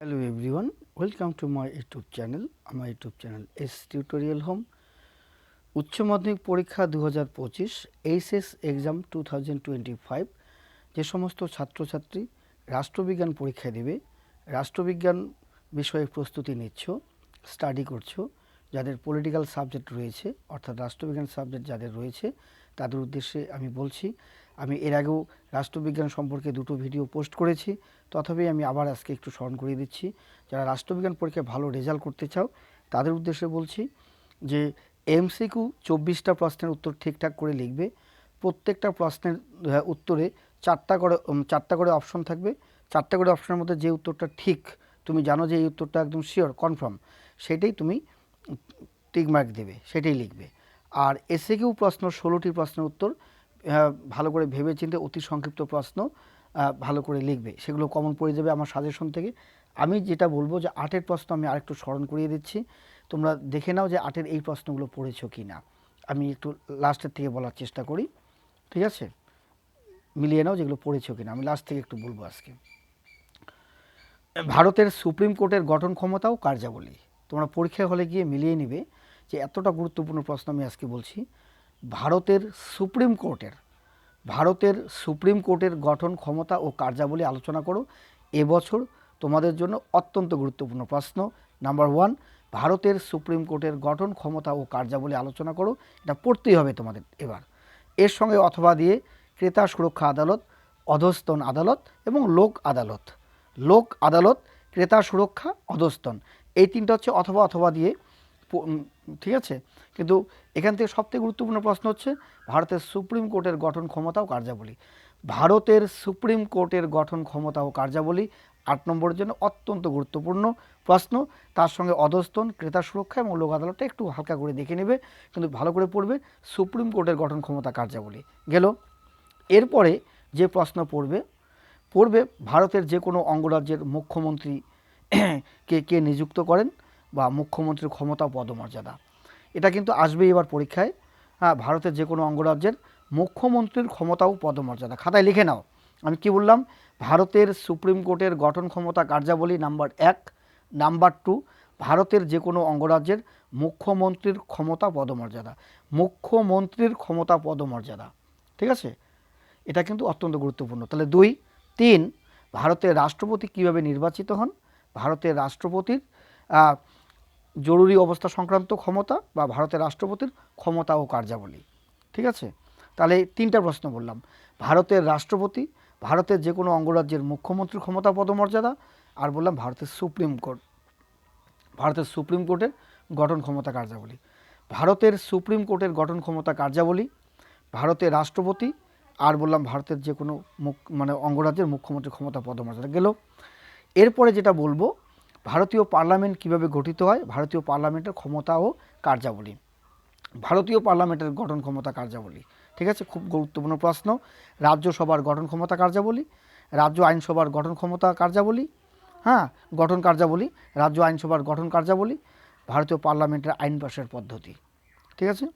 Hello everyone welcome to my YouTube channel আমার YouTube channel S tutorial home উচ্চ মাধ্যমিক পরীক্ষা দু হাজার পঁচিশ HS exam two thousand twenty five যে সমস্ত ছাত্রছাত্রী রাষ্ট্রবিজ্ঞান পরীক্ষা দেবে, রাষ্ট্রবিজ্ঞান বিষয়ে প্রস্তুতি নিচ্ছ স্টাডি করছ, যাদের পলিটিক্যাল সাবজেক্ট রয়েছে, অর্থাৎ রাষ্ট্রবিজ্ঞান সাবজেক্ট যাদের রয়েছে, তাদের উদ্দেশ্যে আমি বলছি আমি এর আগেও রাষ্ট্রবিজ্ঞান সম্পর্কে দুটো ভিডিও পোস্ট করেছি, তথাপি আমি আবার আজকে একটু স্মরণ করিয়ে দিচ্ছি। যারা রাষ্ট্রবিজ্ঞান পরীক্ষায় ভালো রেজাল্ট করতে চাও, তাদের উদ্দেশ্যে বলছি যে এমসিকিউ চব্বিশটা প্রশ্নের উত্তর ঠিকঠাক করে লিখবে। প্রত্যেকটা প্রশ্নের উত্তরে চারটা করে চারটা করে অপশন থাকবে। চারটা করে অপশনের মধ্যে যে উত্তরটা ঠিক, তুমি জানো যে এই উত্তরটা একদম শিওর কনফার্ম সেটাই তুমি টিক মার্ক দেবে, সেটাই লিখবে। আর এসে কিউ প্রশ্ন ষোলোটি প্রশ্নের উত্তর ভালো করে ভেবে ভেবেচিন্তে অতি সংক্ষিপ্ত প্রশ্ন ভালো করে লিখবে। সেগুলো কমন পড়ে যাবে আমার সাজেশন থেকে। আমি যেটা বলব যে আটের প্রশ্ন আমি আরেকটু স্মরণ করিয়ে দিচ্ছি। তোমরা দেখে নাও যে আটের এই প্রশ্নগুলো পড়েছো কি না আমি একটু লাস্টের থেকে বলার চেষ্টা করি। ঠিক আছে? মিলিয়ে নাও যেগুলো পড়েছো কিনা। আমি লাস্ট থেকে একটু বলব আজকে। ভারতের সুপ্রিম কোর্টের গঠন ক্ষমতা ও কার্যাবলী। তোমরা পরীক্ষা হলে গিয়ে মিলিয়ে নিবে যে এতটা গুরুত্বপূর্ণ প্রশ্ন আমি আজকে বলছি। ভারতের সুপ্রিম কোর্টের, ভারতের সুপ্রিম কোর্টের গঠন ক্ষমতা ও কার্যাবলী আলোচনা করো। এবছর তোমাদের জন্য অত্যন্ত গুরুত্বপূর্ণ প্রশ্ন। নাম্বার ওয়ান, ভারতের সুপ্রিম কোর্টের গঠন ক্ষমতা ও কার্যাবলী আলোচনা করো। এটা পড়তেই হবে তোমাদের এবার। এর সঙ্গে অথবা দিয়ে ক্রেতা সুরক্ষা আদালত, অধস্তন আদালত এবং লোক আদালত। লোক আদালত, ক্রেতা সুরক্ষা, অধস্তন। এই তিনটা হচ্ছে অথবা অথবা দিয়ে ঠিক আছে? কিন্তু এখান থেকে সবথেকে গুরুত্বপূর্ণ প্রশ্ন হচ্ছে, ভারতের সুপ্রিম কোর্টের গঠন ক্ষমতা ও কার্যাবলী। ভারতের সুপ্রিম কোর্টের গঠন ক্ষমতা ও কার্যাবলী আট নম্বরের জন্য অত্যন্ত গুরুত্বপূর্ণ প্রশ্ন। তার সঙ্গে অধস্তন, ক্রেতা সুরক্ষা এবং লোক আদালতটা একটু হালকা করে দেখে নেবে, কিন্তু ভালো করে পড়বে, সুপ্রিম কোর্টের গঠন ক্ষমতা কার্যাবলী। গেল। এরপরে যে প্রশ্ন পড়বে পড়বে ভারতের যে কোনো অঙ্গরাজ্যের মুখ্যমন্ত্রী কে কে নিযুক্ত করেন বা মুখ্যমন্ত্রীর ক্ষমতা পদমর্যাদা। এটা কিন্তু আসবেই এবার পরীক্ষায়। হ্যাঁ ভারতের যে কোনো অঙ্গরাজ্যের মুখ্যমন্ত্রীর ক্ষমতা ও পদমর্যাদা। খাতায় লিখে নাও। আমি কি বললাম? ভারতের সুপ্রিম কোর্টের গঠন ক্ষমতা কার্যাবলী নাম্বার এক, নাম্বার টু, ভারতের যে কোনো অঙ্গরাজ্যের মুখ্যমন্ত্রীর ক্ষমতা পদমর্যাদা। মুখ্যমন্ত্রীর ক্ষমতা পদমর্যাদা। ঠিক আছে? এটা কিন্তু অত্যন্ত গুরুত্বপূর্ণ। তাহলে দুই, তিন, ভারতের রাষ্ট্রপতি কীভাবে নির্বাচিত হন? ভারতের রাষ্ট্রপতির জরুরি অবস্থা সংক্রান্ত ক্ষমতা বা ভারতের রাষ্ট্রপতির ক্ষমতা ও কার্যাবলী। ঠিক আছে? তাহলে তিনটা প্রশ্ন বললাম। ভারতের রাষ্ট্রপতি, ভারতের যে কোনো অঙ্গরাজ্যের মুখ্যমন্ত্রীর ক্ষমতা পদমর্যাদা, আর বললাম ভারতের সুপ্রিম কোর্ট। ভারতের সুপ্রিম কোর্টের গঠন ক্ষমতা কার্যাবলী। ভারতের সুপ্রিম কোর্টের গঠন ক্ষমতা কার্যাবলী, ভারতের রাষ্ট্রপতি, আর বললাম ভারতের যে কোনো মুখ মানে অঙ্গরাজ্যের মুখ্যমন্ত্রীর ক্ষমতা পদমর্যাদা। গেল। এরপরে যেটা বলব ভারতীয় পার্লামেন্ট কীভাবে গঠিত হয়? ভারতীয় পার্লামেন্টের ক্ষমতা ও কার্যাবলী। ভারতীয় পার্লামেন্টের গঠন ক্ষমতা কার্যাবলী। ঠিক আছে? খুব গুরুত্বপূর্ণ প্রশ্ন। রাজ্যসভার গঠন ক্ষমতা কার্যাবলী, রাজ্য আইনসভার গঠন ক্ষমতা কার্যাবলী হ্যাঁ গঠন কার্যাবলী, রাজ্য আইনসভার গঠন কার্যাবলী, ভারতীয় পার্লামেন্টের আইন পাশের পদ্ধতি। ঠিক আছে?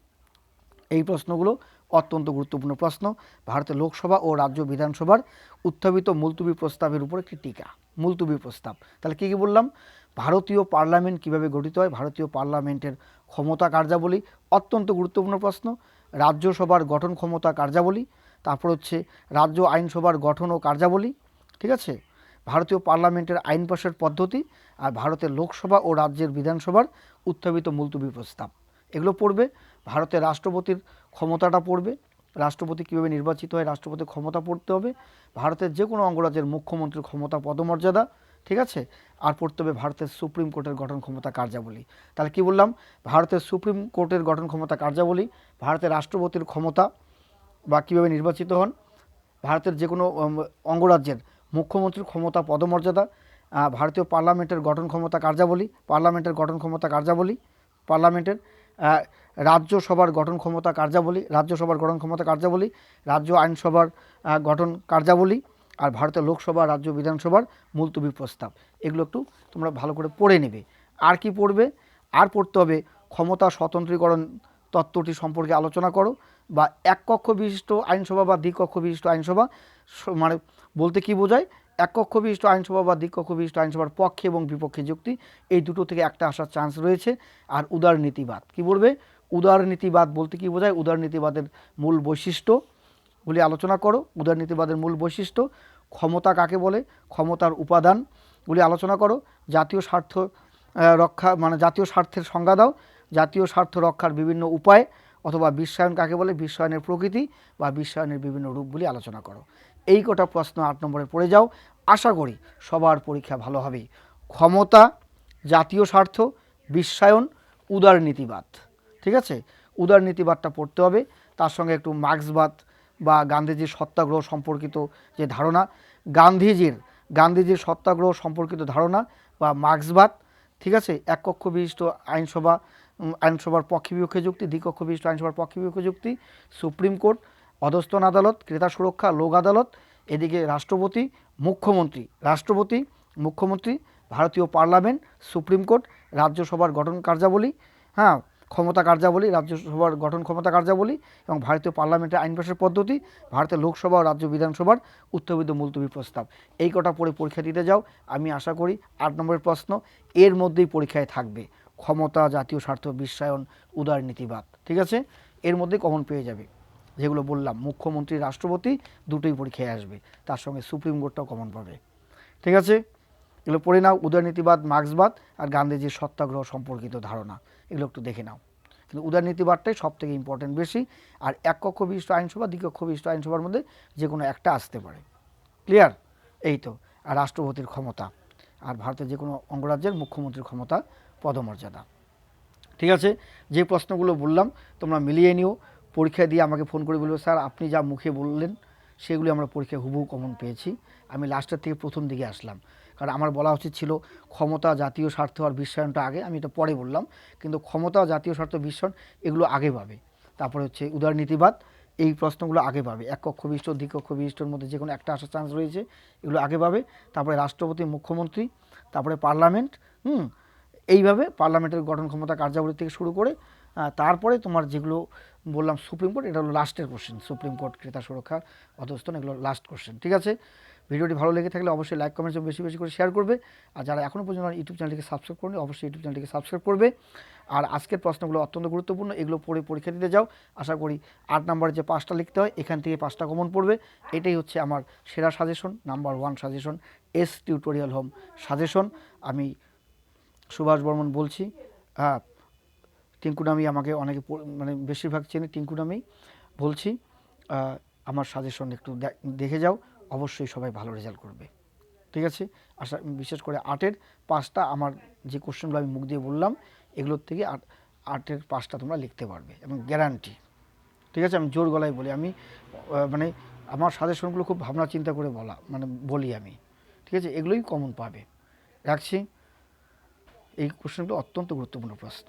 এই প্রশ্নগুলো অত্যন্ত গুরুত্বপূর্ণ প্রশ্ন। ভারতের লোকসভা ও রাজ্য বিধানসভার উত্থাপিত মুলতুবি প্রস্তাবের উপর একটি টিকা। মুলতুবি প্রস্তাব। তাহলে কী কী বললাম? ভারতীয় পার্লামেন্ট কীভাবে গঠিত হয়? ভারতীয় পার্লামেন্টের ক্ষমতা কার্যাবলী। অত্যন্ত গুরুত্বপূর্ণ প্রশ্ন। রাজ্যসভার গঠন ক্ষমতা কার্যাবলী। তারপর হচ্ছে রাজ্য আইনসভার গঠন ও কার্যাবলী। ঠিক আছে? ভারতীয় পার্লামেন্টের আইন পাশের পদ্ধতি আর ভারতের লোকসভা ও রাজ্যের বিধানসভার উত্থাপিত মুলতুবি প্রস্তাব। এগুলো পড়বে ভারতের রাষ্ট্রপতির ক্ষমতাটা পড়বে, রাষ্ট্রপতি কীভাবে নির্বাচিত হয় রাষ্ট্রপতির ক্ষমতা পড়তে হবে, ভারতের যে কোনো অঙ্গরাজ্যের মুখ্যমন্ত্রীর ক্ষমতা, পদমর্যাদা, ঠিক আছে? আর পড়তে হবে ভারতের সুপ্রিম কোর্টের গঠন ক্ষমতা কার্যাবলী। তাহলে কি বললাম? ভারতের সুপ্রিম কোর্টের গঠন ক্ষমতা কার্যাবলী, ভারতের রাষ্ট্রপতির ক্ষমতা বা কীভাবে নির্বাচিত হন, ভারতের যে কোনো অঙ্গরাজ্যের মুখ্যমন্ত্রীর ক্ষমতা, পদমর্যাদা ভারতীয় পার্লামেন্টের গঠন ক্ষমতা কার্যাবলী, পার্লামেন্টের গঠন ক্ষমতা কার্যাবলী, পার্লামেন্টের রাজ্যসভার গঠন ক্ষমতা কার্যাবলী রাজ্যসভার গঠন ক্ষমতা কার্যাবলী, রাজ্য আইনসভার গঠন কার্যাবলী আর ভারতের লোকসভা, রাজ্য বিধানসভার মুলতুবি প্রস্তাব। এগুলো একটু তোমরা ভালো করে পড়ে নেবে। আর কি পড়বে? আর পড়তে হবে ক্ষমতা স্বতন্ত্রীকরণ তত্ত্বটি সম্পর্কে আলোচনা করো বা এক কক্ষ বিশিষ্ট আইনসভা বা দ্বিকক্ষ বিশিষ্ট আইনসভা মানে বলতে কি বোঝায়? এক কক্ষ বিশিষ্ট আইনসভা বা দ্বিকক্ষ বিশিষ্ট আইনসভার পক্ষে এবং বিপক্ষে যুক্তি, এই দুটো থেকে একটা আসার চান্স রয়েছে। আর উদারনীতিবাদ কি বলবে? উদারনীতিবাদ বলতে কি বোঝায়? উদারনীতিবাদের মূল বৈশিষ্ট্যগুলি আলোচনা করো। উদারনীতিবাদের মূল বৈশিষ্ট্য ক্ষমতা কাকে বলে? ক্ষমতার উপাদানগুলি আলোচনা করো। জাতীয় স্বার্থ রক্ষা মানে জাতীয় স্বার্থের সংজ্ঞা দাও। জাতীয় স্বার্থ রক্ষার বিভিন্ন উপায় অথবা বিশ্বায়ন কাকে বলে? বিশ্বায়নের প্রকৃতি বা বিশ্বায়নের বিভিন্ন রূপগুলি আলোচনা করো। এই কটা প্রশ্ন আট নম্বরে পড়ে যাও। আশা করি সবার পরীক্ষা ভালো হবেই ক্ষমতা, জাতীয় স্বার্থ, বিশ্বায়ন, উদারনীতিবাদ। ঠিক আছে? উদারনীতিবাদটা পড়তে হবে। তার সঙ্গে একটু মার্ক্সবাদ বা গান্ধীজির সত্যাগ্রহ সম্পর্কিত যে ধারণা, গান্ধীজির গান্ধীজির সত্যাগ্রহ সম্পর্কিত ধারণা বা মার্ক্সবাদ, ঠিক আছে? এক কক্ষ বিশিষ্ট আইনসভা আইনসভার পক্ষে বিপক্ষে যুক্তি দ্বিকক্ষ বিশিষ্ট আইনসভার পক্ষে বিপক্ষে যুক্তি, সুপ্রিম কোর্ট, অধস্তন আদালত, ক্রেতা সুরক্ষা, লোক আদালত, এদিকে রাষ্ট্রপতি, মুখ্যমন্ত্রী রাষ্ট্রপতি, মুখ্যমন্ত্রী, ভারতীয় পার্লামেন্ট, সুপ্রিম কোর্ট, রাজ্যসভার গঠন কার্যাবলী হ্যাঁ ক্ষমতা কার্যাবলী, রাজ্যসভার গঠন ক্ষমতা কার্যাবলী এবং ভারতীয় পার্লামেন্টের আইন পাশের পদ্ধতি, ভারতের লোকসভা ও রাজ্য বিধানসভার উত্তরবিদ মুলতবি প্রস্তাব। এই কটা পড়ে পরীক্ষা দিতে যাও, আমি আশা করি আট নম্বরের প্রশ্ন, এর মধ্যেই পরীক্ষায় থাকবে। ক্ষমতা, জাতীয় স্বার্থ, বিশ্বায়ন উদারনীতিবাদ ঠিক আছে? এর মধ্যে কমন পেয়ে যাবে। যেগুলো বললাম, মুখ্যমন্ত্রী, রাষ্ট্রপতি দুটোই পরীক্ষায় আসবে। তার সঙ্গে সুপ্রিম কোর্টটাও কমন পাবে। ঠিক আছে? এগুলো পড়ে নাও, উদারনীতিবাদ, মার্ক্সবাদ আর গান্ধীজির সত্যাগ্রহ সম্পর্কিত ধারণা। এগুলো একটু দেখে নাও। কিন্তু উদারনীতিবাদটাই সব থেকে ইম্পর্টেন্ট বেশি আর এক কক্ষ বিশিষ্ট আইনসভা দ্বিকক্ষ বিশিষ্ট আইনসভার মধ্যে যে কোনো একটা আসতে পারে। ক্লিয়ার এই তো। আর রাষ্ট্রপতির ক্ষমতা আর ভারতের যে কোনো অঙ্গরাজ্যের মুখ্যমন্ত্রীর ক্ষমতা পদমর্যাদা। ঠিক আছে? যে প্রশ্নগুলো বললাম, তোমরা মিলিয়ে নিও। পরীক্ষা দিয়ে আমাকে ফোন করে বলবে, স্যার, আপনি যা মুখে বললেন, সেগুলি আমরা পরীক্ষায় হুবহু কমন পেয়েছি। আমি লাস্টের থেকে প্রথম দিকে আসলাম। কারণ আমার বলা উচিত ছিল ক্ষমতা, জাতীয় স্বার্থ আর বিশ্বায়নটা আগে, আমি এটা পরে বললাম। কিন্তু ক্ষমতা, জাতীয় স্বার্থ, বিশ্বায়ন, এগুলো আগে পাবে। তারপরে হচ্ছে উদারনীতিবাদ, এই প্রশ্নগুলো আগে পাবে। এক কক্ষ বিশিষ্ট দ্বিকক্ষ বিশিষ্টর মধ্যে যে কোনো একটা আসার চান্স রয়েছে, এগুলো আগে পাবে। তারপরে রাষ্ট্রপতি, মুখ্যমন্ত্রী, তারপরে পার্লামেন্ট, হুম, এইভাবে পার্লামেন্টের গঠন ক্ষমতা কার্যাবলী থেকে শুরু করে তারপরে তোমার যেগুলো বললাম সুপ্রিম কোর্ট, এটা হলো লাস্টের কোশ্চেন সুপ্রিম কোর্ট ক্রেতা সুরক্ষা অধস্তন, এগুলো লাস্ট কোশ্চেন ঠিক আছে? ভিডিওটি ভালো লেগে থাকলে অবশ্যই লাইক কমেন্টস বেশি বেশি করে শেয়ার করবে। আর যারা এখনও পর্যন্ত ইউটিউব চ্যানেলটিকে সাবস্ক্রাইব করেনি, অবশ্যই ইউটিউব চ্যানেলটিকে সাবস্ক্রাইব করবে। আর আজকের প্রশ্নগুলো অত্যন্ত গুরুত্বপূর্ণ, এগুলো পড়ে পরীক্ষা দিতে যাও। আশা করি আট নম্বরে যে পাঁচটা লিখতে হয়, এখান থেকে পাঁচটা কমন পড়বে। এটাই হচ্ছে আমার সেরা suggestion number one suggestion S tutorial home suggestion আমি সুভাষ বর্মন বলছি। হ্যাঁ টিঙ্কু নামি আমাকে অনেকে মানে বেশিরভাগ চেনে, টিঙ্কু নামেই বলছি। আমার সাজেশন একটু দেখে যাও। অবশ্যই সবাই ভালো রেজাল্ট করবে। ঠিক আছে? আশা, বিশেষ করে আর্টের পাঁচটা আমার যে কোশ্চেনগুলো আমি মুখ দিয়ে বললাম, এগুলোর থেকে আট আর্টের পাঁচটা তোমরা লিখতে পারবে এবং গ্যারান্টি ঠিক আছে? আমি জোর গলায় বলি, আমি মানে আমার সাজেশনগুলো খুব ভাবনা চিন্তা করে বলা মানে বলি আমি। ঠিক আছে? এগুলোই কমন পাবে। রাখছি। এই কোশ্চেনগুলো অত্যন্ত গুরুত্বপূর্ণ প্রশ্ন।